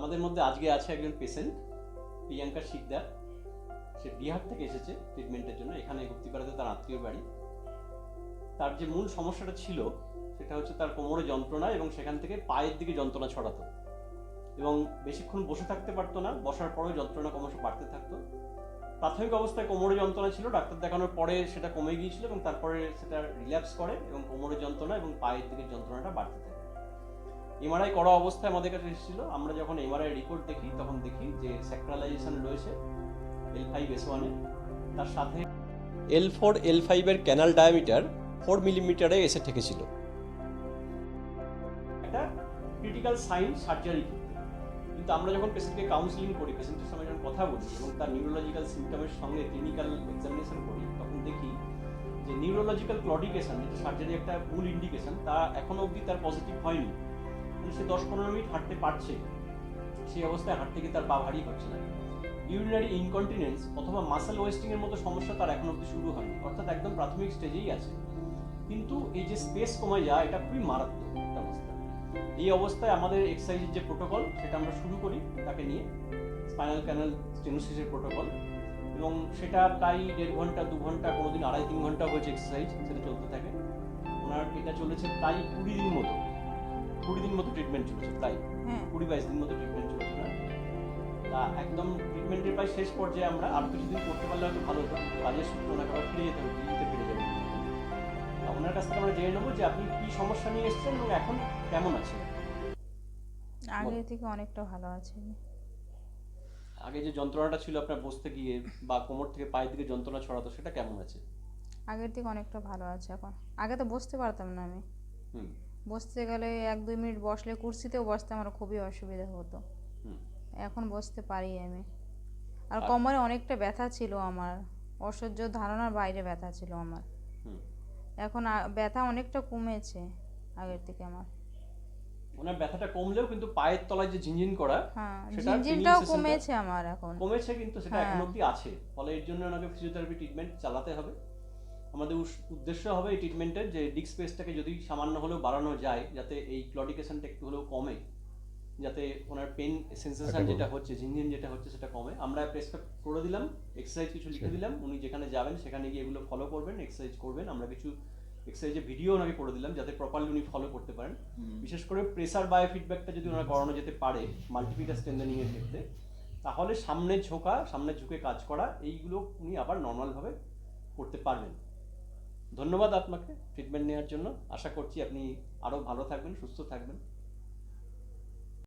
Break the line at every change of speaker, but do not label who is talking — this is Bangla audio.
আমাদের মধ্যে আজকে আছে একজন পেশেন্ট প্রিয়াঙ্কা শিকদার। সে বিহার থেকে এসেছে ট্রিটমেন্টের জন্য। এখানে গুপ্তিপাড়াতে তার আত্মীয় বাড়ি। তার যে মূল সমস্যাটা ছিল, সেটা হচ্ছে তার কোমরে যন্ত্রণা এবং সেখান থেকে পায়ের দিকে যন্ত্রণা ছড়াতো। এবং বেশিক্ষণ বসে থাকতে পারতো না, বসার পরেও যন্ত্রণা ক্রমশ বাড়তে থাকতো। প্রাথমিক অবস্থায় কোমরে যন্ত্রণা ছিল, ডাক্তার দেখানোর পরে সেটা কমে গিয়েছিল এবং তারপরে সেটা রিল্যাপস করে এবং কোমরে যন্ত্রণা এবং পায়ের দিকে যন্ত্রণাটা বাড়তে থাকে। এমআরআই করা অবস্থায় আমাদের কাছে এসেছিল। আমরা যখন এমআরআই রিপোর্ট দেখি, তখন দেখি যে স্যাক্রালাইজেশন রয়েছে এল ফাইভ এস ওয়ানে তার সাথে এল ফোর এল ফাইভের ক্যানাল ডায়ামিটার ফোর মিলিমিটারে এসে ঠেকেছিল। একটা ক্রিটিক্যাল সাইন সার্জারি কিন্তু আমরা যখন পেশেন্টকে কাউন্সিলিং করি পেশেন্টের সঙ্গে যখন কথা বলি এবং তার নিউরোলজিক্যাল সিমটমের সঙ্গে ক্লিনিক্যাল এক্সামিনেশন করি, তখন দেখি যে নিউরোলজিক্যাল ক্লডিকেশন যেটা সার্জারি একটা মূল ইন্ডিকেশন তা এখনও অবধি তার পজিটিভ হয়নি। মানে সে দশ পনেরো মিনিট হাঁটতে পারছে। সেই অবস্থায় হাঁটতে গিয়ে তার পা ভারী হচ্ছে না। ইউরিনারি ইনকন্টিনেন্স অথবা মাসেল ওয়েস্টিং এর মতো সমস্যা তার এখন অবধি শুরু হয়নি। অর্থাৎ একদম প্রাথমিক স্টেজেই আছে। কিন্তু এই যে স্পেস কমে যায়, এটা খুবই মারাত্মক একটা অবস্থা। এই অবস্থায় আমাদের এক্সারসাইজের যে প্রোটোকল সেটা আমরা শুরু করি তাকে নিয়ে। স্পাইনাল ক্যানাল স্টেনোসিসের প্রোটোকল এবং সেটা প্রায় দেড় ঘণ্টা, দু ঘণ্টা, কোনোদিন আড়াই, তিন ঘণ্টা হয়েছে এক্সারসাইজ সেটা চলতে থাকে। ওনার এটা চলেছে প্রায় কুড়ি দিন মতো। কুড়ি দিন মতো ট্রিটমেন্ট চলেছে প্রায়
হ্যাঁ।
কুড়ি বাইশ দিন মতো ট্রিটমেন্ট চলছে না? তা একদম ট্রিটমেন্টের প্রায় শেষ পর্যায়ে আমরা আর কিছুদিন করতে পারলে হয়তো ভালো হতো। কাজের সূত্র ওনাকে আবার ফিরে যেতে দিল্লিতে ফিরে যাবে। ওনার কাছ থেকে আমরা জেনে নেব যে আপনি কি সমস্যা নিয়ে এসেছেন এবং এখন কেমন আছেন?
আগে থেকে অনেকটা ভালো আছে
আগে যে যন্ত্রণাটা ছিল আপনার বসতে গিয়ে বা কোমর থেকে পায়ের দিকে যন্ত্রণা ছড়াতো সেটা কেমন আছে?
আগের থেকে অনেকটা ভালো আছে এখন। আগে তো বসতে পারতাম না আমি।
হুম।
বসতে গেলে এক দুই মিনিট বসলে কুর্সিতেও বসতে আমার খুবই অসুবিধা হতো। এখন বসতে পারি আমি। আর কোমরে অনেকটা ব্যথা ছিল আমার। অসহ্য ধারণার বাইরে ব্যথা ছিল আমার।
হুম।
এখন ব্যথা অনেকটা কমেছে আগের থেকে আমার।
ওনার ব্যথাটা কমলেও কিন্তু পায়ের তলায় যে ঝিনঝিন করা
হ্যাঁ ঝিনঝিনটাও কমেছে আমার এখন।
কমেছে কিন্তু সেটা
হ্যাঁ।
এখন অব্দি আছে। ফলে এর জন্য ওনাকে ফিজিওথেরাপি ট্রিটমেন্ট চালাতে হবে। আমাদের উদ্দেশ্য হবে এই ট্রিটমেন্টের যে ডিক স্পেসটাকে যদি সামান্য হলেও বাড়ানো যায় যাতে এই ক্লডিকেশনটা একটু হলেও কমে যাতে ওনার পেন সেন্সেশন
আচ্ছা,
যেটা হচ্ছে ঝিনঝিন যেটা হচ্ছে সেটা কমে। আমরা প্রেসক্রাইব করে দিলাম এক্সারসাইজ কিছু লিখে
আচ্ছা।
দিলাম উনি যেখানে যাবেন সেখানে গিয়ে এগুলো ফলো করবেন এক্সারসাইজ করবেন। আমরা কিছু এক্সারসাইজের ভিডিও ওনাকে করে দিলাম যাতে প্রপারলি উনি ফলো করতে পারেন। বিশেষ করে প্রেসার বায়ো ফিডব্যাকটা যদি ওনার করানো যেতে পারে মাল্টিপিটার স্ট্রেন্থেনিং এর ক্ষেত্রে তাহলে সামনে ঝোঁকা সামনে ঝুঁকে কাজ করা এইগুলো উনি আবার নর্মালভাবে করতে পারবেন। ধন্যবাদ আপনাকে ট্রিটমেন্ট নেওয়ার জন্য। আশা করছি আপনি আরও ভালো থাকবেন সুস্থ থাকবেন।